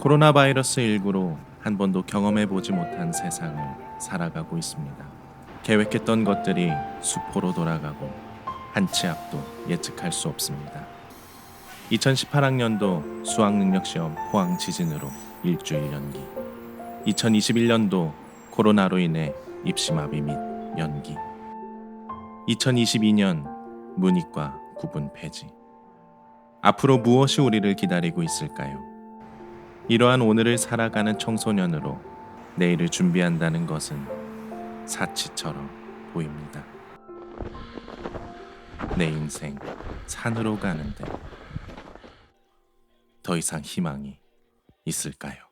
코로나 바이러스 19로 한 번도 경험해 보지 못한 세상을 살아가고 있습니다. 계획했던 것들이 수포로 돌아가고 한치 앞도 예측할 수 없습니다. 2018학년도 수학능력 시험 포항 지진으로 일주일 연기. 2021년도 코로나로 인해 입시 마비 및 연기. 2022년 문이과 구분 폐지. 앞으로 무엇이 우리를 기다리고 있을까요? 이러한 오늘을 살아가는 청소년으로 내일을 준비한다는 것은 사치처럼 보입니다. 내 인생 산으로 가는데 더 이상 희망이 있을까요?